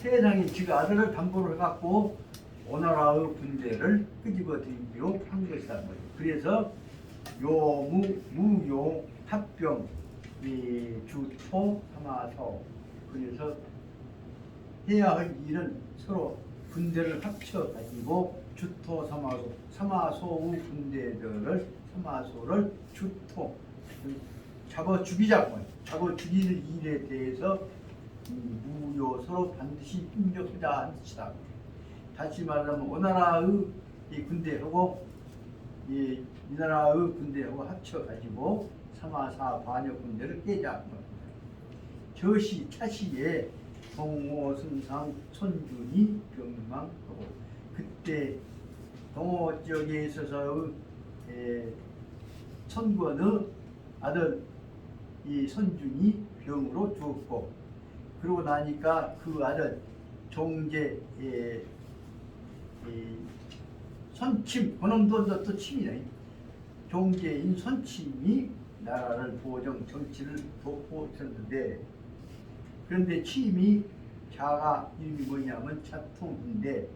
세상에 지가 아들을 담보로 해갖고 오나라의 군대를 끄집어들이기로 한 것이다. 그래서 요무 무용 합병 이 주토 하마서. 그래서 해야 할 일은 서로 군대를 합쳐 가지고 주토 삼화소. 삼화소의 군대들을 삼화소를 주토. 잡아 죽이자고 잡아 죽이는 일에 대해서 이 무효 서로 반드시 협력하자 하는 뜻이다. 다시 말하면 오나라의 이 군대하고 이, 이 나라의 군대하고 합쳐 가지고 삼화사 반역 군대를 깨자. 저시 차시에 동호승상 손준이 병망하고 그때 동호 지역에 있어서 에, 천권의 아들 이 손준이 병으로 죽었고 그러고 나니까 그 아들 종제 에, 이 선침 그놈도 또 침이네. 종제인 선침이 나라를 보정 정치를 돕고 있었는데 그런데 침이 자가 이름이 뭐냐면 차통인데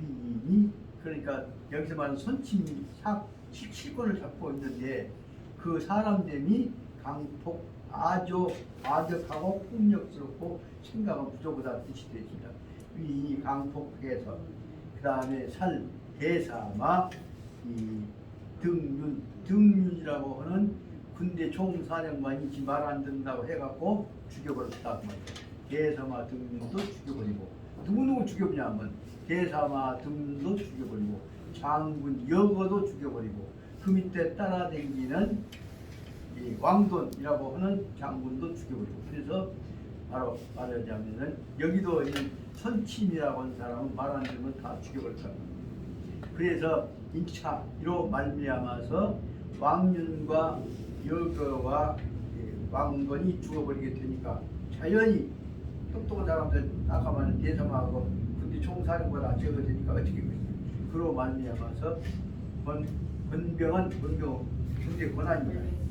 위인이 그러니까 여기서 말하는 선침이 사 실권을 잡고 있는데 그 사람됨이 강폭 아주 과격하고 폭력스럽고 생각은 부족하다 뜻이 되십니다. 위인이 강폭해서 그 다음에 살 대사마 이 등윤 등윤이라고 하는 군대 총사령관이 말안 듣는다고 해갖고 죽여버렸다. 대사마 등윤도 죽여버리고 누구누구 죽여버냐면 대사마 등윤도 죽여버리고 장군 여거도 죽여버리고 그 밑에 따라다니는 이 왕돈이라고 하는 장군도 죽여버리고 그래서 바로 말하자면은 여기도 이 선침이라고 하는 사람은 말안 듣는 다 죽여버렸다. 그래서 인차로 말미암아서 왕윤과 여거와 이 왕건이 죽어버리게 되니까 자연히 똑똑한 사람들 아까 말한 대성하고 군대 총사령보다 적어 되니까 어떻게 되겠냐. 그로 말미암아서 권, 권병은 권병 군대 권한입니다.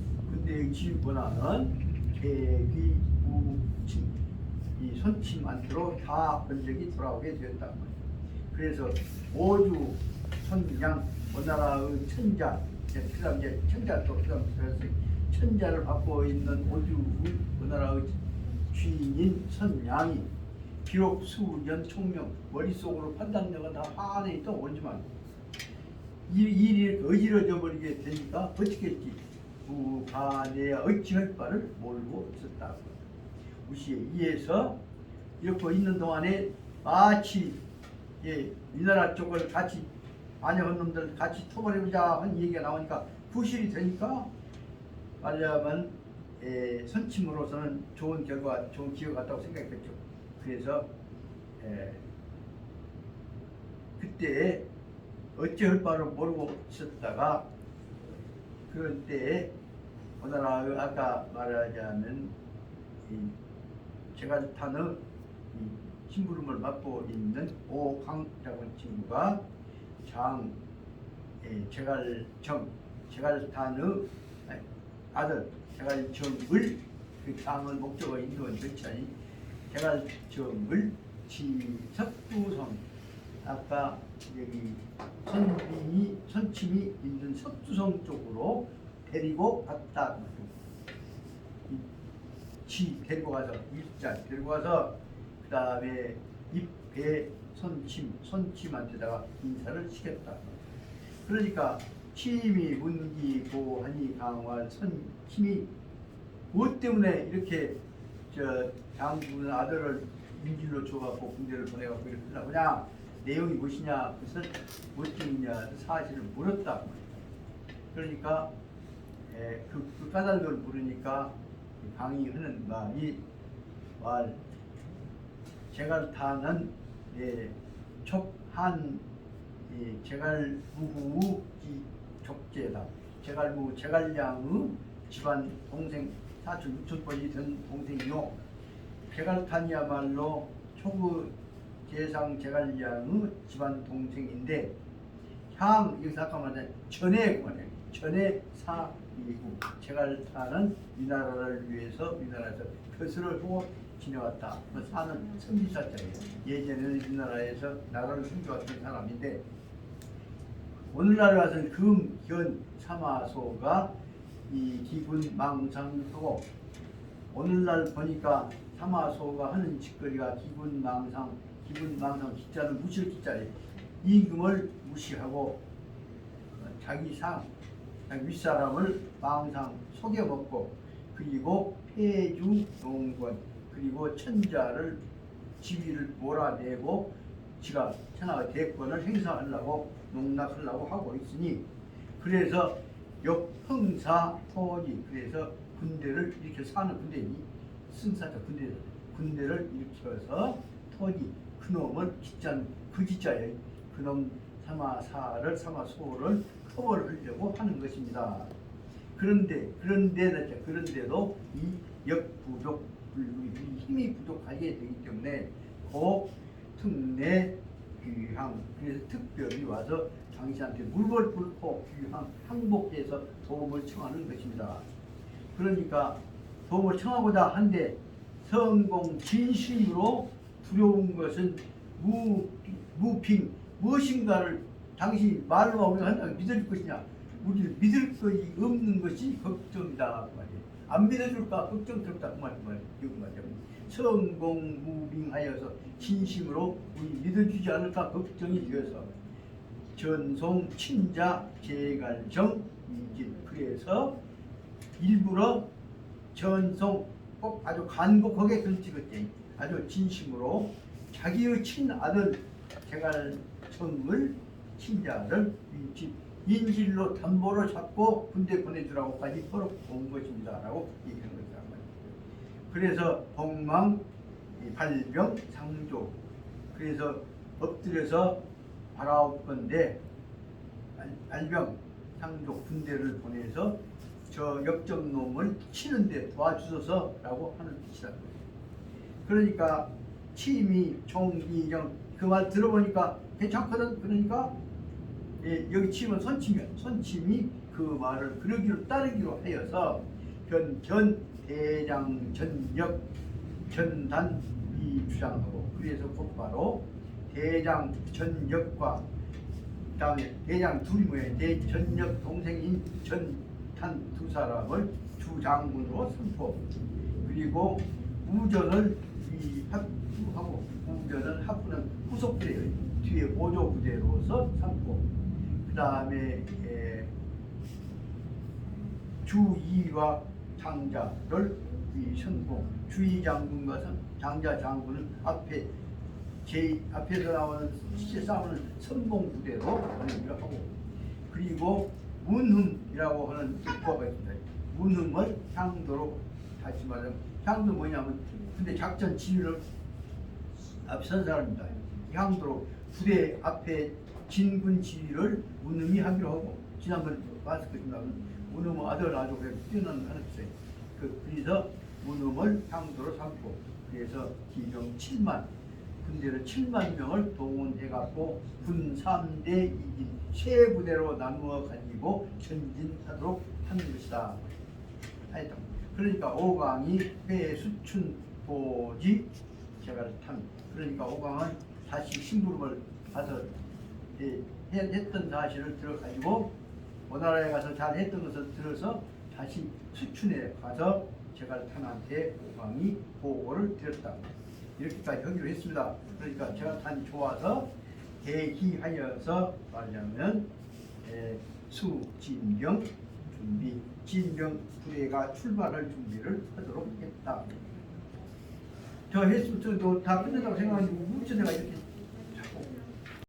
지휘 권한은 계기 우침 이 손침한테로 다 권력이 돌아오게 말이에요. 그래서 오주 선양 오나라의 천자 그다음 이제 천자 또 그다음 천자를 받고 있는 오주 오나라의 주인인 선양이 비록 수년 총명 머릿속으로 판단력은 다 한에 있다 오지만 이 일이 어지러져 버리게 되니까 어떻게 했지 부간에 어찌할 바를 모르고 있었다 무시에 의해서 이렇게 있는 동안에 마치 예, 이 나라 쪽을 같이 반역한 놈들 같이 토벌해보자 하는 얘기가 나오니까 부실이 되니까 말하자면 에, 선침으로서는 좋은 결과, 좋은 기회가 같다고 생각했죠. 그래서 에, 그때 어찌할 바를 모르고 있었다가 그럴 때에 오나라 아까 말하자면 이 제갈탄의 이 심부름을 맡고 있는 오강이라고 하는 친구가 장 예, 제갈정 제갈탄의 아들 제갈정을 그 장을 목적으로 인도한 절차니 제갈정을 지석두성 아까 여기 선빈이 선침이 있는 석두성 쪽으로 데리고 갔다. 이지 데리고 가서 일자 데리고 가서 그 다음에 입배 선침 선침한테다가 인사를 시켰다. 그러니까 침이 문기 고하니 강화 선침이 무엇 때문에 이렇게 저 장군 아들을 인질로 줘갖고 군대를 보내갖고 이렇게 하려고냐 내용이 무엇이냐 그것을 무엇 때문이냐 사실을 물었다 그러니까 에, 그, 그 까닭을 물으니까 강의하는 말이 말 제갈 타는 예, 촉한 예, 제갈 무후 이 족제다. 제갈 무 제갈량의 집안 동생 사촌 유촌벌이 된 동생이요. 제갈 탄이야말로 초구 재상 제갈량의 집안 동생인데 향 여기서 아까 말한 전에 전에 사이고 제갈탄은 이 나라를 위해서 이 나라에서 벼슬을 하고 지내왔다. 그 사는 선비사자예요. 예전에는 우리나라에서 나라를 숨겨왔던 사람인데 오늘날 와서는 금, 견, 사마소가 이 기분 망상도 오늘날 보니까 사마소가 하는 짓거리가 기분 망상, 기분 망상 기자는 무실 기자예요. 임금을 무시하고 자기 상, 윗사람을 망상 속여먹고 그리고 폐주 농권 그리고 천자를 지위를 몰아내고 지가 천하의 대권을 행사하려고 농락하려고 하고 있으니 그래서 역흥사 토지 그래서 군대를 이렇게 사는 군대니 승사자 군대 군대를 일으켜서 토지 그놈을 기짠 그 기자에 그놈 사마사를 사마소를 커버를 하려고 하는 것입니다. 그런데 그런데 그런데도 이 역부족 힘이 부족하게 되기 때문에 그 특내 귀향 그래서 특별히 와서 당신한테 물걸 불고 귀향 항복해서 도움을 청하는 것입니다. 그러니까 도움을 청하고자 한데 성공 진심으로 두려운 것은 무 무핑 무엇인가를 당신이 말로 우리가 한다고 믿을 것이냐 우리를 믿을 것이 없는 것이 걱정이다 그 말이에요. 안 믿어줄까 걱정스럽다 그 말, 그 말, 그 말이죠. 성공무빙하여서 진심으로 우리 믿어주지 않을까 걱정이 되어서 전송 친자 제갈정 이진 그래서 일부러 전송 꼭 아주 간곡하게 글 찍었대 아주 진심으로 자기의 친아들 제갈 정을 친자를 인지 인질로 담보로 잡고 군대 보내주라고까지 온 것입니다. 라고 얘기하는 거죠. 그래서 이 발병, 상조 그래서 엎드려서 바라올 건데 알- 알병, 상조 군대를 보내서 저 역적 놈을 치는데 도와주소서라고 하는 뜻이다. 그러니까 치미, 총기령 그 말 들어보니까 괜찮거든. 그러니까 예, 여기 치면 선침이야. 선침이 그 말을 그러기로 따르기로 하여서 변, 견, 대장, 전역, 전단 이 주장하고 그래서 곧바로 대장, 전역과 그다음에 대장 둘이 뭐예요? 대전역 동생인 전탄 두 사람을 주장군으로 선포 그리고 우전을 이 합부하고 우전은 합부는 후속부대예요. 뒤에 보조 부대로서 삼고 그 다음에 주이와 장자를 이 선공 주의 장군과 선- 장자 장군은 앞에 제 앞에서 나오는 시체 싸우는 선공 부대로 하고 그리고 문흠이라고 하는 국가가 있습니다. 문흠을 향도로 다시 말하면 향도 뭐냐면 근데 작전 지휘를 앞선 사람입니다. 향도로 부대 앞에 진군 지휘를 문음이 하기로 하고 지난번에 봤을 것입니다. 문음은 아들 아주 뛰어난 하늘세. 그 그래서 문음을 향도로 삼고 그래서 기병 7만 군대를 7만 명을 동원해갖고 군 3대 2진 세 부대로 나누어 가지고 전진하도록 하는 것이다. 하였다. 그러니까 오강이 회수춘 보지 제가 탐. 그러니까 오강은 다시 심부름을 가서 했던 사실을 들어가지고 오나라에 가서 잘 했던 것을 들어서 다시 수춘에 가서 제가 탄한테 오강이 보고를 드렸다. 이렇게까지 하기로 했습니다. 그러니까 제가 탄이 좋아서 대기하여서 말하자면 에, 수진병 준비, 진병 부대가 출발할 준비를 하도록 했다. 저 했을 때도 다 끝낸다고 생각하는데 무슨 내가 이렇게